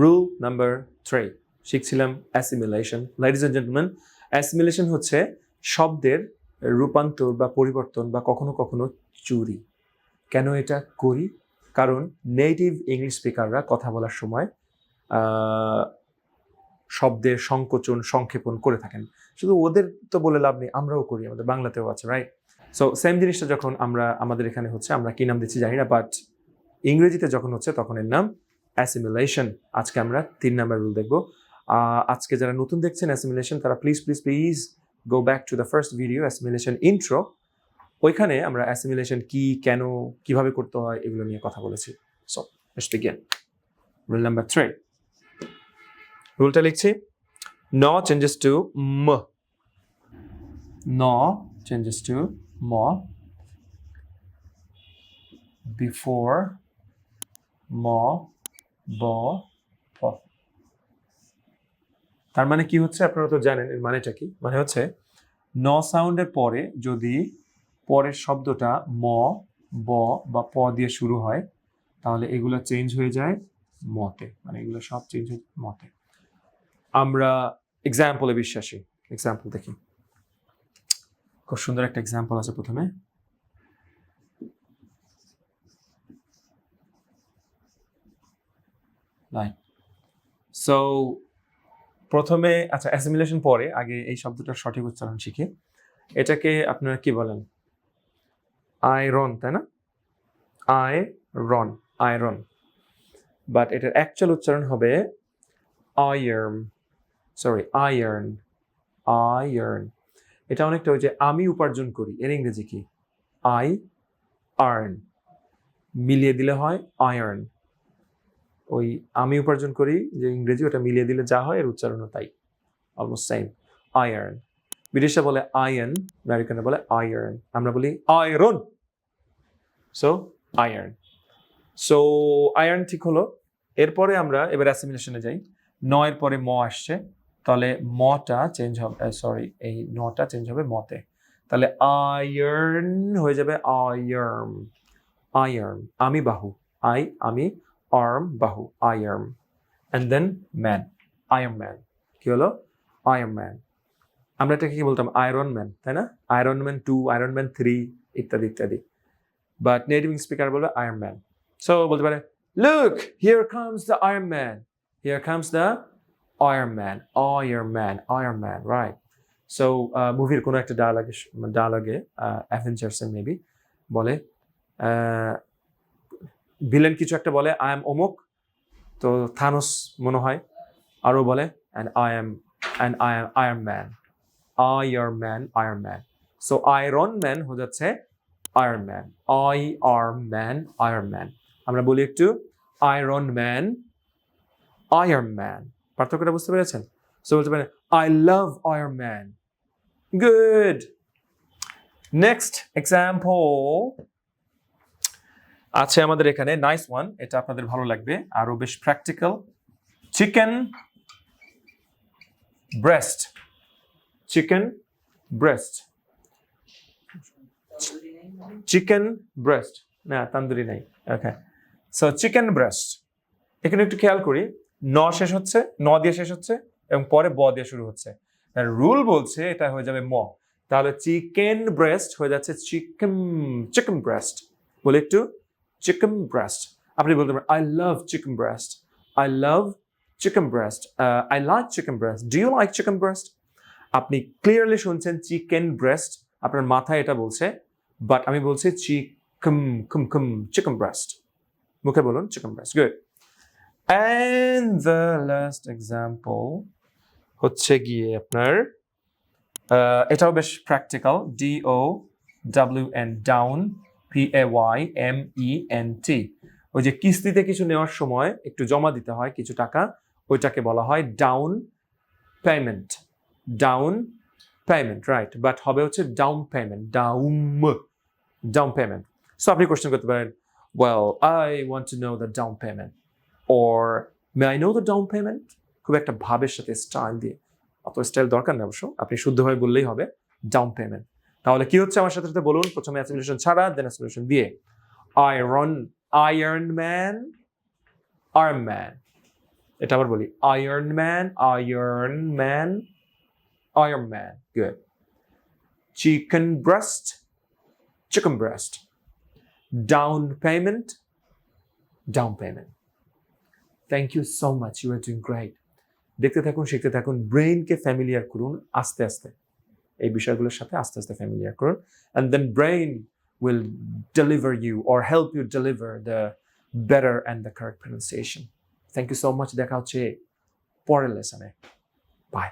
Rule number three শিখছিলাম assimilation ladies and gentleman assimilation হচ্ছে শব্দের রূপান্তর বা পরিবর্তন বা কখনো কখনো চুরি। কেন এটা করি? কারণ নেটিভ ইংলিশ স্পিকাররা কথা বলার সময় শব্দের সংকোচন, সংক্ষেপণ করে থাকেন। শুধু ওদের তো বলে লাভ নেই, আমরাও করি, আমাদের বাংলাতেও আছে রাইট সো সেম জিনিসটা যখন আমরা, আমাদের এখানে হচ্ছে, আমরা কি নাম দিচ্ছি জানি না বাট ইংরেজিতে যখন হচ্ছে, তখন এর নাম অ্যাসিমিলেশন, আজকে আমরা তিন নাম্বার রুল দেখব। আজকে যারা নতুন দেখছেন অ্যাসিমিলেশন, তারা please please please go back to the first video assimilation intro ওইখানে আমরা অ্যাসিমিলেশন কি, কেন, কীভাবে করতে হয়, এগুলো নিয়ে কথা বলেছি। So let's begin rule number three রুলটা লিখছি। ন চেঞ্জেস টু ম ন চেঞ্জেস টু ম বিফোর ম ব তার মানে কি হচ্ছে? আপনারা তো জানেন এর মানেটা কি? মানে হচ্ছে, ন সাউন্ডের পরে যদি পরের শব্দটা ম, ব বা প দিয়ে শুরু হয়, তাহলে এগুলো চেঞ্জ হয়ে যায় মতে। মানে এগুলো সব চেঞ্জ হয়ে মতে। আমরা এক্সাম্পলে বিশ্বাসী। এক্সাম্পল দেখি। খুব সুন্দর একটা এক্সাম্পল আছে প্রথমে। রাইট সো প্রথমে আচ্ছা অ্যাসিমিলেশন পরে, আগে এই শব্দটার সঠিক উচ্চারণ শিখি। এটাকে আপনারা কি বলেন? আয়রন তাই না? আই রন আয়রন বাট এটার অ্যাকচুয়াল উচ্চারণ হবে আয়ার্ন সরি আয়ার্ন আয়ার্ন এটা অনেকটা ওই যে আমি উপার্জন করি, এর ইংরেজি কি? আই আর্ন মিলিয়ে দিলে হয় আয়ার্ন ওই আমি উপার্জন করি, যে ইংরেজি ওটা মিলিয়ে দিলে যা হয়, এর উচ্চারণও তাই। অলমোস্ট সেম আয়ার্ন ব্রিটিশরা বলে আয়ন আমেরিকানরা বলে আয়ার্ন আমরা বলি iron so iron so iron ঠিক হলো। এরপরে আমরা এবার অ্যাসিমিলেশনে যাই। নয়ের পরে ম আসছে। তাহলে মটা চেঞ্জ হবে সরি এই নটা চেঞ্জ হবে মতে। তাহলে আয়ার্ন হয়ে যাবে আয়ার্ম আয়ার্ম আমি বাহু আই আমি আর্ম বাহু I'm and then man I'm man কি হলো? আয়ার্ম ম্যান আমরা এটাকে কি বলতাম? আয়রন ম্যান তাই না? Iron man two iron man three ইত্যাদি ইত্যাদি। বাট নেটিভ স্পিকার বলবে আয়রন ম্যান সো বলতে পারে look here comes the iron man here comes the iron man iron man iron man right so মুভির কোনো একটা ডায়ালগে ডায়ালগে অ্যাভেঞ্জার্সের মেবি বলে ভিলেন কিছু একটা বলে আই এম অমুক তো থানোস মনে হয় আরও বলে and I am and I am iron man ire man ire man so iron man হয়ে যাচ্ছে iron man I R man iron man আমরা বলি একটু আয়রন ম্যান আয়রন ম্যান পার্থক্যটা বুঝতে পেরেছেন? সো বলতে পারেন I love iron man good next example আছে আমাদের এখানে নাইস ওয়ান এটা আপনাদের ভালো লাগবে। আরও বেশ practical chicken breast chicken breast chicken breast না, তান্দুরি নাই। ওকে সো চিকেন ব্রেস্ট এখানে একটু খেয়াল করি। ন শেষ হচ্ছে, ন দিয়ে শেষ হচ্ছে, এবং পরে ব দিয়ে শুরু হচ্ছে। রুল বলছে, এটা হয়ে যাবে ম। তাহলে চিকেন ব্রেস্ট হয়ে যাচ্ছে চিকেন চিকেন ব্রেস্ট বলে একটু। চিকেন ব্রেস্ট আপনি বলতে পারেন I love chicken breast I love chicken breast I like chicken breast do you like chicken breast আপনি ক্লিয়ারলি শুনছেন চিকেন ব্রেস্ট আপনার মাথায় এটা বলছে বাট আমি বলছি চিকম কুম কুম চিকেন ব্রেস্ট মুখে বলুন chicken breast good and the last example হচ্ছে গিয়ে আপনার এটাও বেশ practical D O W N down P A Y M E N T ওই যে কিস্তিতে কিছু নেওয়ার সময় একটু জমা দিতে হয় কিছু টাকা, ওইটাকে বলা হয় down payment down payment right but হবে হচ্ছে down payment down down payment so আপনি কোশ্চেন করতে পারেন well I want to know the down payment or may I know the down payment খুব একটা ভাবের সাথে স্টাইল দিয়ে। অত স্টাইল দরকার নেই অবশ্য, আপনি শুদ্ধভাবে বললেই হবে ডাউন পেমেন্ট তাহলে কি হচ্ছে আমার সাথে বলুন? প্রথমে অ্যাসিমিলেশন ছাড়া দেন অ্যাসিমিলেশন দিয়ে। Iron iron man arm man এটা আবার বলি iron man iron man iron man good chicken breast chicken breast down payment down payment thank you so much you are doing great দেখতে থাকুন, শিখতে থাকুন ব্রেইনকে familiar করুন, আস্তে আস্তে। এই বিষয়গুলোর সাথে আস্তে আস্তে ফ্যামিলিয়ার করুন and then brain will deliver you or help you deliver the better and the correct pronunciation. Thank you so much. দেখা হচ্ছে পরের লেসনে বাই